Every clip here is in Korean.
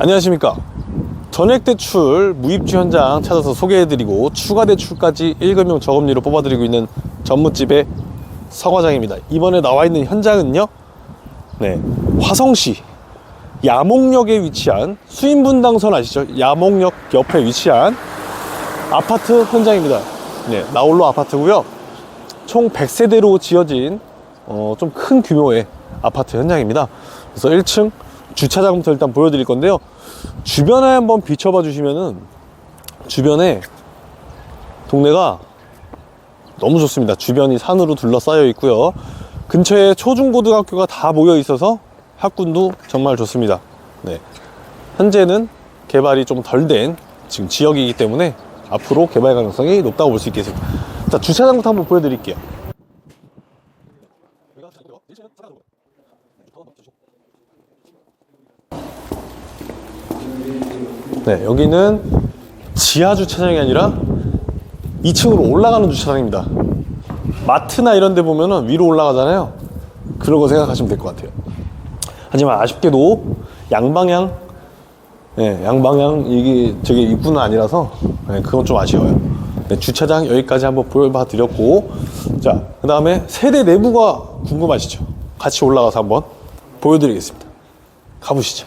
안녕하십니까. 전액 대출 무입주 현장 찾아서 소개해드리고 추가 대출까지 일금용 저금리로 뽑아드리고 있는 전무집의 서과장입니다. 이번에 나와 있는 현장은요. 네 화성시 야목역에 위치한 수인분당선 아시죠? 야목역 옆에 위치한 아파트 현장입니다. 네 나홀로 아파트고요. 총 100세대로 지어진 어, 좀 큰 규모의 아파트 현장입니다. 그래서 1층 주차장부터 일단 보여드릴 건데요. 주변에 한번 비춰봐 주시면은 주변에 동네가 너무 좋습니다. 주변이 산으로 둘러싸여 있고요. 근처에 초중고등학교가 다 모여 있어서 학군도 정말 좋습니다. 네. 현재는 개발이 좀 덜 된 지금 지역이기 때문에 앞으로 개발 가능성이 높다고 볼 수 있겠습니다. 자, 주차장부터 한번 보여드릴게요. 네, 여기는 지하 주차장이 아니라 2층으로 올라가는 주차장입니다. 마트나 이런 데 보면은 위로 올라가잖아요. 그런 거 생각하시면 될 것 같아요. 하지만 아쉽게도 양방향, 네, 양방향 이게 저게 입구는 아니라서 네, 그건 좀 아쉬워요. 네, 주차장 여기까지 한번 보여봐 드렸고, 자, 그 다음에 세대 내부가 궁금하시죠? 같이 올라가서 한번 보여드리겠습니다. 가보시죠.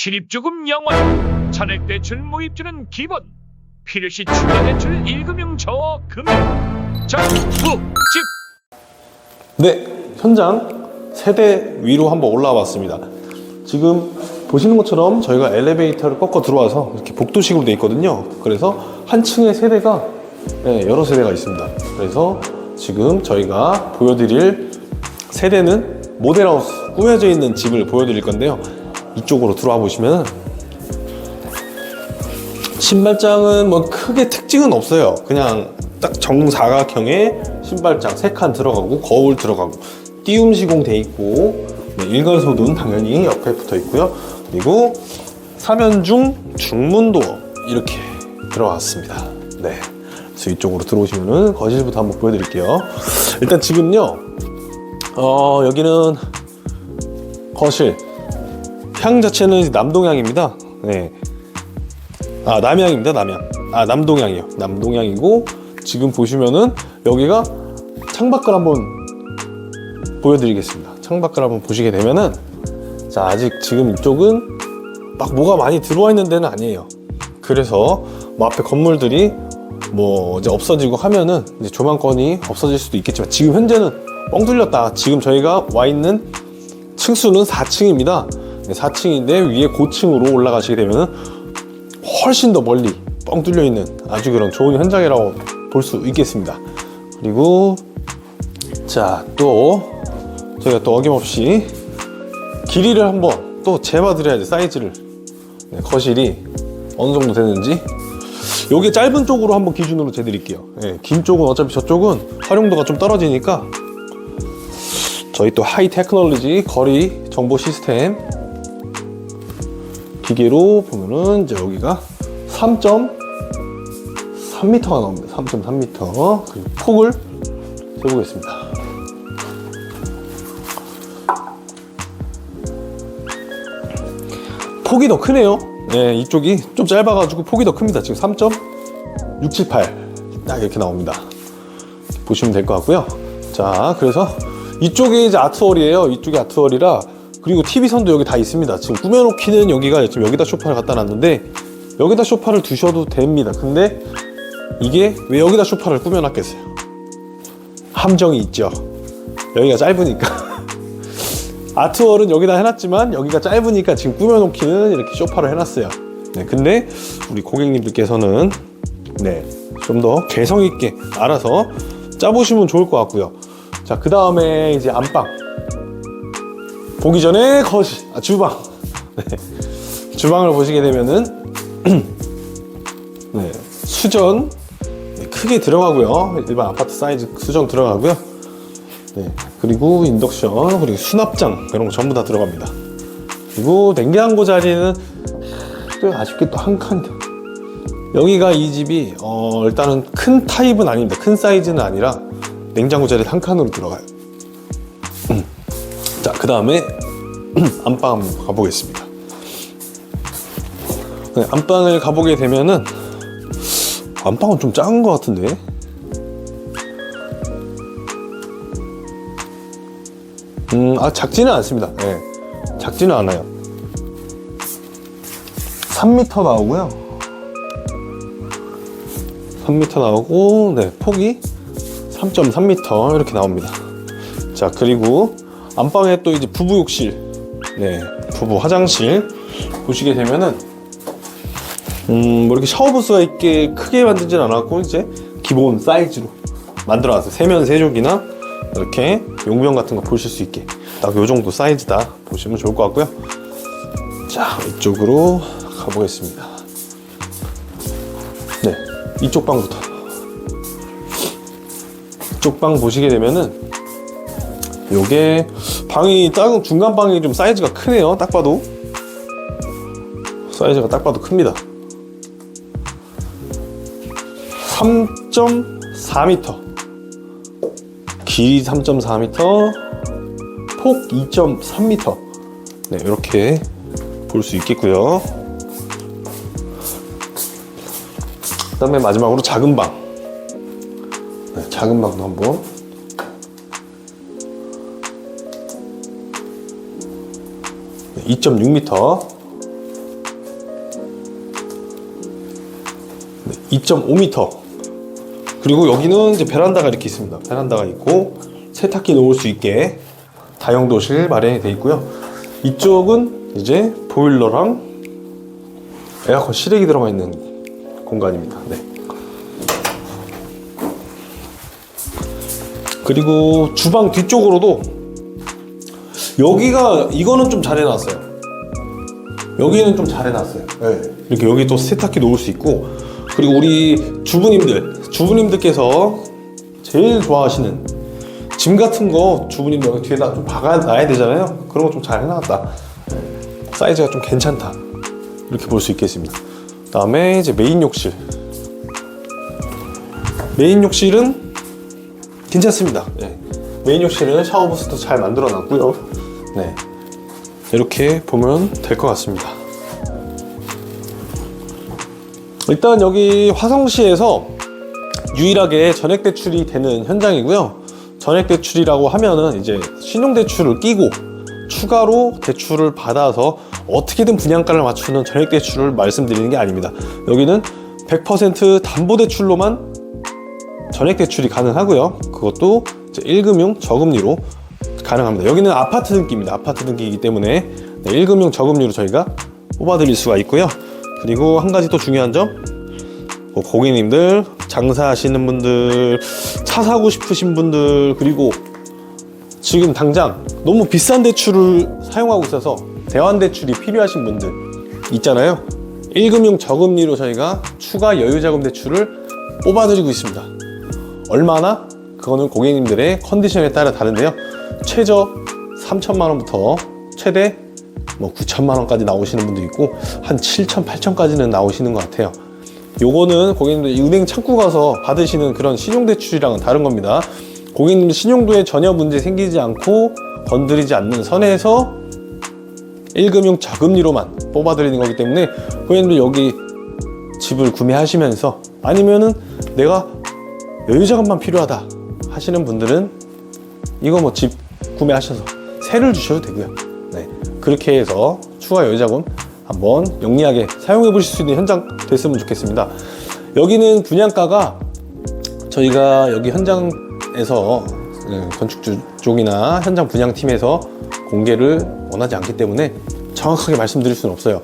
실입주금 영원 전액대출 무입주는 기본 필요시 추가대출 1금융 저금융 전부집 네, 현장 세대 위로 한번 올라와 봤습니다. 지금 보시는 것처럼 저희가 엘리베이터를 꺾어 들어와서 이렇게 복도식으로 되어 있거든요. 그래서 한 층에 세대가 네, 여러 세대가 있습니다. 그래서 지금 저희가 보여드릴 세대는 모델하우스 꾸며져 있는 집을 보여드릴 건데요. 이쪽으로 들어와 보시면 신발장은 뭐 크게 특징은 없어요. 그냥 딱 정사각형의 신발장 세칸 들어가고 거울 들어가고 띄움 시공 돼 있고 네, 일괄소든 당연히 옆에 붙어 있고요. 그리고 삼연중 중문도 이렇게 들어왔습니다. 네. 그래서 이쪽으로 들어오시면은 거실부터 한번 보여드릴게요. 일단 지금요, 어, 여기는 거실. 향 자체는 남동향입니다. 네. 아 남향입니다 남향. 아 남동향이요. 남동향이고 지금 보시면은 여기가 창밖을 한번 보여드리겠습니다. 창밖을 한번 보시게 되면은 자 아직 지금 이쪽은 막 뭐가 많이 들어와 있는 데는 아니에요. 그래서 뭐 앞에 건물들이 뭐 이제 없어지고 하면은 이제 조만권이 없어질 수도 있겠지만 지금 현재는 뻥 뚫렸다. 지금 저희가 와 있는 층수는 4층입니다 4층인데 위에 고층으로 올라가시게 되면은 훨씬 더 멀리 뻥 뚫려 있는 아주 그런 좋은 현장이라고 볼 수 있겠습니다. 그리고 자 또 저희가 또 어김없이 길이를 한번 또 재봐 드려야지 사이즈를 네, 거실이 어느 정도 되는지 요게 짧은 쪽으로 한번 기준으로 재드릴게요. 네, 긴 쪽은 어차피 저쪽은 활용도가 좀 떨어지니까 저희 또 하이 테크놀로지 거리 정보 시스템 기계로 보면은 이제 여기가 3.3m가 나옵니다. 3.3m. 그리고 폭을 재보겠습니다. 폭이 더 크네요. 네, 이쪽이 좀 짧아가지고 폭이 더 큽니다. 지금 3.678. 딱 이렇게 나옵니다. 보시면 될 것 같고요. 자, 그래서 이쪽이 이제 아트월이에요. 이쪽이 아트월이라 그리고 TV선도 여기 다 있습니다. 지금 꾸며놓기는 여기가 지금 여기다 소파를 갖다 놨는데 여기다 소파를 두셔도 됩니다. 근데 이게 왜 여기다 소파를 꾸며놨겠어요? 함정이 있죠. 여기가 짧으니까. 아트월은 여기다 해놨지만 여기가 짧으니까 지금 꾸며놓기는 이렇게 소파를 해놨어요. 네, 근데 우리 고객님들께서는 네, 좀 더 개성 있게 알아서 짜보시면 좋을 것 같고요. 자, 그 다음에 이제 안방. 보기 전에 거실, 아, 주방. 네. 주방을 보시게 되면은, 네, 수전 네, 크게 들어가고요. 일반 아파트 사이즈 수전 들어가고요. 네, 그리고 인덕션, 그리고 수납장, 이런 거 전부 다 들어갑니다. 그리고 냉장고 자리는 또 아쉽게 또 한 칸. 여기가 이 집이, 어, 일단은 큰 타입은 아닙니다. 큰 사이즈는 아니라 냉장고 자리 한 칸으로 들어가요. 자, 그 다음에 안방 한번 가보겠습니다. 네, 안방을 가보게 되면은 안방은 좀 작은 것 같은데. 음, 아 작지는 않습니다. 네, 작지는 않아요. 3m 나오고요. 3m 나오고, 네, 폭이 3.3m 이렇게 나옵니다. 자, 그리고 안방에 또 이제 부부 욕실, 네, 부부 화장실 보시게 되면은, 음, 뭐 이렇게 샤워부스가 있게 크게 만들진 않았고, 이제 기본 사이즈로 만들어 놨어요. 세면 세족이나 이렇게 용병 같은 거 보실 수 있게 딱 요 정도 사이즈다 보시면 좋을 것 같고요. 자, 이쪽으로 가보겠습니다. 네, 이쪽 방부터. 이쪽 방 보시게 되면은 요게 방이 작은 중간 방이 좀 사이즈가 크네요. 딱 봐도 사이즈가 딱 봐도 큽니다. 3.4m 길이 3.4m 폭 2.3m 네 이렇게 볼 수 있겠고요. 그 다음에 마지막으로 작은 방. 네, 작은 방도 한번. 2.6m. 네, 2.5m. 그리고 여기는 이제 베란다가 이렇게 있습니다. 베란다가 있고 세탁기 놓을 수 있게 다용도실 마련이 되어 있고요. 이쪽은 이제 보일러랑 에어컨 실외기 들어가 있는 공간입니다. 네. 그리고 주방 뒤쪽으로도 여기가 이거는 좀 잘 해놨어요. 여기는 좀 잘 해놨어요. 네. 이렇게 여기 또 세탁기 놓을 수 있고 그리고 우리 주부님들 주부님들께서 제일 좋아하시는 짐 같은 거 주부님들 여기 뒤에다 좀 박아놔야 되잖아요. 그런 거 좀 잘 해놨다. 사이즈가 좀 괜찮다. 이렇게 볼 수 있겠습니다. 다음에 이제 메인 욕실. 메인 욕실은 괜찮습니다. 네. 메인 욕실은 샤워 부스도 잘 만들어 놨고요. 네. 이렇게 보면 될 것 같습니다. 일단 여기 화성시에서 유일하게 전액 대출이 되는 현장이고요. 전액 대출이라고 하면은 이제 신용 대출을 끼고 추가로 대출을 받아서 어떻게든 분양가를 맞추는 전액 대출을 말씀드리는 게 아닙니다. 여기는 100% 담보 대출로만 전액 대출이 가능하고요. 그것도 1금융 저금리로 가능합니다. 여기는 아파트 등기입니다. 아파트 등기이기 때문에 네, 1금융 저금리로 저희가 뽑아드릴 수가 있고요. 그리고 한 가지 또 중요한 점, 뭐 고객님들, 장사하시는 분들, 차 사고 싶으신 분들, 그리고 지금 당장 너무 비싼 대출을 사용하고 있어서 대환 대출이 필요하신 분들 있잖아요. 1금융 저금리로 저희가 추가 여유자금 대출을 뽑아드리고 있습니다. 얼마나? 그거는 고객님들의 컨디션에 따라 다른데요. 최저 3천만 원부터 최대 뭐 9천만 원까지 나오시는 분도 있고 한 7천, 8천까지는 나오시는 것 같아요. 요거는 고객님들 이 은행 창구 가서 받으시는 그런 신용대출이랑은 다른 겁니다. 고객님 신용도에 전혀 문제 생기지 않고 건드리지 않는 선에서 1금융 저금리로만 뽑아드리는 거기 때문에 고객님들 여기 집을 구매하시면서 아니면은 내가 여유 자금만 필요하다 하시는 분들은 이거 뭐 집 구매하셔서 세를 주셔도 되고요. 네. 그렇게 해서 추가 여유자금 한번 영리하게 사용해 보실 수 있는 현장 됐으면 좋겠습니다. 여기는 분양가가 저희가 여기 현장에서 음, 건축주 쪽이나 현장 분양팀에서 공개를 원하지 않기 때문에 정확하게 말씀드릴 수는 없어요.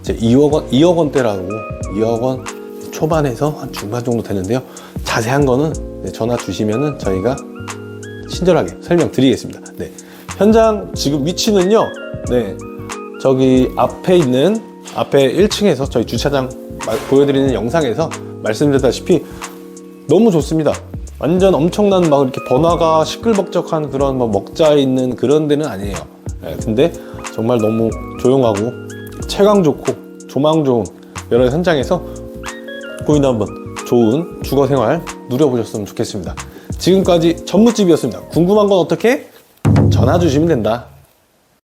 이제 2억 원, 2억 원대라고 2억 원 초반에서 한 중반 정도 되는데요. 자세한 거는 네, 전화 주시면은 저희가 친절하게 설명드리겠습니다. 네. 현장 지금 위치는요. 네. 저기 앞에 있는 앞에 1층에서 저희 주차장 마- 보여드리는 영상에서 말씀드렸다시피 너무 좋습니다. 완전 엄청난 막 이렇게 번화가 시끌벅적한 그런 뭐 먹자 있는 그런 데는 아니에요. 네, 근데 정말 너무 조용하고 채광 좋고 조망 좋은 여러 현장에서 고인도 한번 좋은 주거 생활 누려보셨으면 좋겠습니다. 지금까지 전무집이었습니다. 궁금한 건 어떻게? 전화 주시면 된다.